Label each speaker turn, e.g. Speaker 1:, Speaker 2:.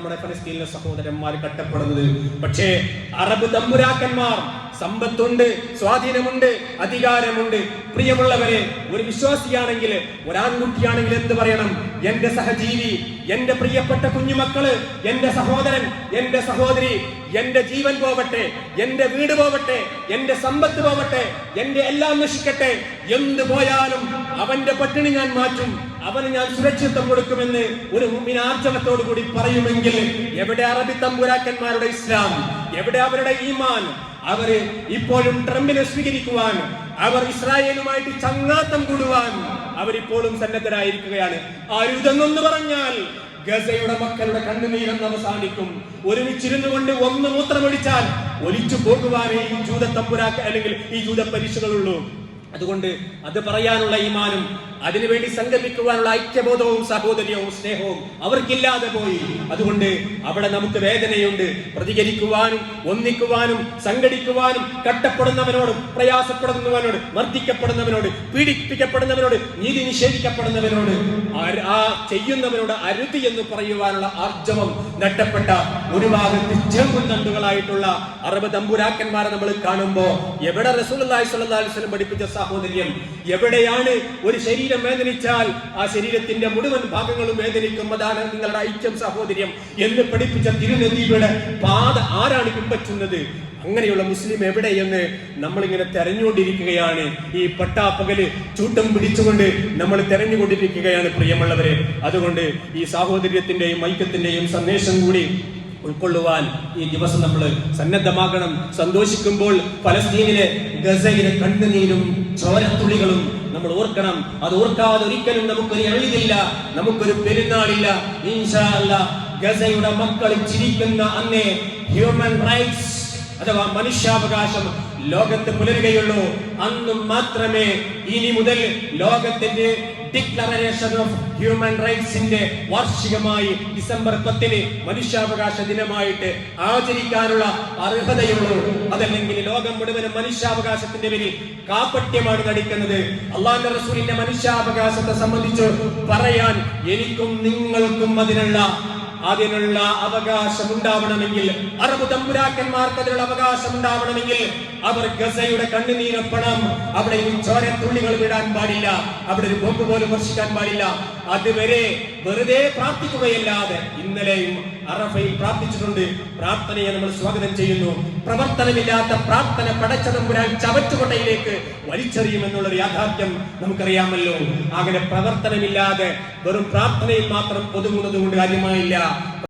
Speaker 1: നമ്മുടെ ഫലസ്തീനിലെ സഹോദരന്മാർ കട്ടപ്പെടുന്നത് പക്ഷേ അറബ് തമ്പുരാക്കന്മാർ സമ്പത്തുണ്ട് സ്വാധീനമുണ്ട് അധികാരമുണ്ട്. പ്രിയമുള്ളവരെ ഒരു വിശ്വാസിയാണെങ്കിൽ ഒരാൺകുട്ടിയാണെങ്കിൽ എന്ത് പറയണം? എന്റെ സഹജീവി എന്റെ പ്രിയപ്പെട്ട കുഞ്ഞുമക്കൾ എന്റെ സഹോദരൻ എന്റെ സഹോദരി എന്റെ ജീവൻ പോവട്ടെ എന്റെ വീട് പോവട്ടെ എന്റെ സമ്പത്ത് പോവട്ടെ എന്റെ എല്ലാം നശിക്കട്ടെ എന്ത് പോയാലും അവന്റെ പട്ടിണി ഞാൻ മാറ്റും. അവന് ഞാൻ സുരക്ഷിത്വം കൊടുക്കുമെന്ന് ഒരു മുമ്പിനാർജവത്തോടു കൂടി പറയുമെങ്കിൽ എവിടെ അറബി തമ്പുരാക്കന്മാരുടെ ഇസ്ലാം? എവിടെ അവരുടെ ഈമാൻ? അവർ ഇപ്പോഴും ട്രംപിനെ സ്വീകരിക്കുവാൻ അവർ ഇസ്രായേലുമായിട്ട് ചങ്ങാത്തം കൂടുവാൻ അവരിപ്പോഴും സന്നദ്ധരായിരിക്കുകയാണ്. അരുതെന്നൊന്ന് പറഞ്ഞാൽ ഗസയുടെ മക്കളുടെ കണ്ണുനീരെന്ന് അവസാനിക്കും. ഒരുമിച്ചിരുന്നു കൊണ്ട് ഒന്ന് മൂത്രമൊഴിച്ചാൽ ഒലിച്ചു പോകുവാനേ ഈ ജൂത തമ്പുരാക്ക അല്ലെങ്കിൽ ഈ ജൂത പരീക്ഷകളുള്ളൂ. അതുകൊണ്ട് അത് പറയാനുള്ള ഈമാനും അതിനുവേണ്ടി സംഗമിക്കുവാനുള്ള ഐക്യബോധവും സഹോദര്യവും സ്നേഹവും അവർക്കില്ലാതെ പോയി. അതുകൊണ്ട് അവിടെ നമുക്ക് വേദനയുണ്ട്. പ്രതികരിക്കുവാനും ഒന്നിക്കുവാനും സംഘടിക്കുവാനും കട്ടപ്പെടുന്നവനോട് പ്രയാസപ്പെടുന്നവനോട് മർദ്ദിക്കപ്പെടുന്നവനോട് പീഡിപ്പിക്കപ്പെടുന്നവനോട് നീതി നിഷേധിക്കപ്പെടുന്നവനോട് ആ- ചെയ്യുന്നവനോട് അരുതി എന്ന് പറയുവാനുള്ള ആർജവം നട്ടപ്പെട്ട ഒരു ഭാഗത്ത് ചെമ്പും തണ്ടുകളായിട്ടുള്ള അറബ് തമ്പുരാക്കന്മാരെ നമ്മൾ കാണുമ്പോ എവിടെ റസൂൽ അലൈഹി വസല്ലം പഠിപ്പിച്ച സാഹോദര്യം. എവിടെയാണ് ഒരു ശരീരം വേദനിച്ചാൽ ആ ശരീരത്തിന്റെ മുഴുവൻ ഭാഗങ്ങളും വേദനിക്കും നിങ്ങളുടെ ഐക്യം സഹോദര്യം. എന്ന് പഠിപ്പിച്ച തിരുനദിയുടെ പാത ആരാണ് പിൻപറ്റുന്നത്? അങ്ങനെയുള്ള മുസ്ലിം എവിടെയെന്ന് നമ്മളിങ്ങനെ തെരഞ്ഞുകൊണ്ടിരിക്കുകയാണ്. ഈ പട്ടാപ്പകൽ ചൂട്ടം പിടിച്ചുകൊണ്ട് നമ്മൾ തെരഞ്ഞുകൊണ്ടിരിക്കുകയാണ് പ്രിയമുള്ളവരെ. അതുകൊണ്ട് ഈ സാഹോദര്യത്തിന്റെയും ഐക്യത്തിന്റെയും സന്ദേശം കൂടി ഉൾക്കൊള്ളുവാൻ ഈ ദിവസം നമ്മൾ സന്നദ്ധമാകണം. സന്തോഷിക്കുമ്പോൾ ഫലസ്തീനിലെ ഗസയിലെ കണ്ണുനീരും ചോരത്തുള്ളികളും നമ്മൾ ഓർക്കണം. അത് ഓർക്കാതെ ഒരിക്കലും നമുക്കൊരു എഴുതില്ല നമുക്കൊരു പെരുന്നാളില്ല. ഗസയുടെ മക്കൾ ചിരിക്കുന്ന അന്നേ ഹ്യൂമൻ റൈറ്റ്സ് അഥവാ മനുഷ്യാവകാശം ലോകത്ത് പുലരുകയുള്ളൂ അന്ന് മാത്രമേ ഇനി മുതൽ ലോകത്തിന്റെ ഡിക്ലറേഷൻ ഓഫ് ഹ്യൂമൻ റൈറ്റ്സിന്റെ വാർഷികമായി ഡിസംബർ പത്തിന് മനുഷ്യാവകാശ ദിനമായിട്ട് ആചരിക്കാനുള്ള അർഹതയുള്ളൂ. അതല്ലെങ്കിൽ ലോകം മുഴുവനും മനുഷ്യാവകാശത്തിന്റെ പേരിൽ കാപ്പട്യമാണ് നടിക്കുന്നത്. അള്ളാന്റെ റസൂലിന്റെ മനുഷ്യാവകാശത്തെ സംബന്ധിച്ച് പറയാൻ എനിക്കും നിങ്ങൾക്കും അതിനുള്ള അതിനുള്ള അവകാശം ഉണ്ടാവണമെങ്കിൽ അറബ് തമ്പുരാക്കന്മാർക്ക് അതിനുള്ള അവകാശം ഉണ്ടാവണമെങ്കിൽ അവർ ഗസയുടെ കണ്ണുനീരപ്പണം അവിടെ ഇനി ചോരത്തുള്ളികൾ വിടാൻ പാടില്ല അവിടെ ഒരു ബോംബ് പോലും വർഷിക്കാൻ പാടില്ല. അതുവരെ വെറുതെ പ്രാർത്ഥിക്കുകയല്ലാതെ ഇന്നലെയും അറഫയിൽ പ്രാർത്ഥിച്ചിട്ടുണ്ട്. പ്രാർത്ഥനയെ നമ്മൾ സ്വാഗതം ചെയ്യുന്നു. പ്രവർത്തനമില്ലാത്ത പ്രാർത്ഥന പടച്ച ചവറ്റുകൊടയിലേക്ക് ചവറ്റുകൊട്ടയിലേക്ക് വലിച്ചെറിയുമെന്നുള്ള യാഥാർത്ഥ്യം നമുക്കറിയാമല്ലോ. അങ്ങനെ പ്രവർത്തനമില്ലാതെ വെറും പ്രാർത്ഥനയിൽ മാത്രം ഒതുങ്ങുന്നത് കൊണ്ട് കാര്യമായില്ല.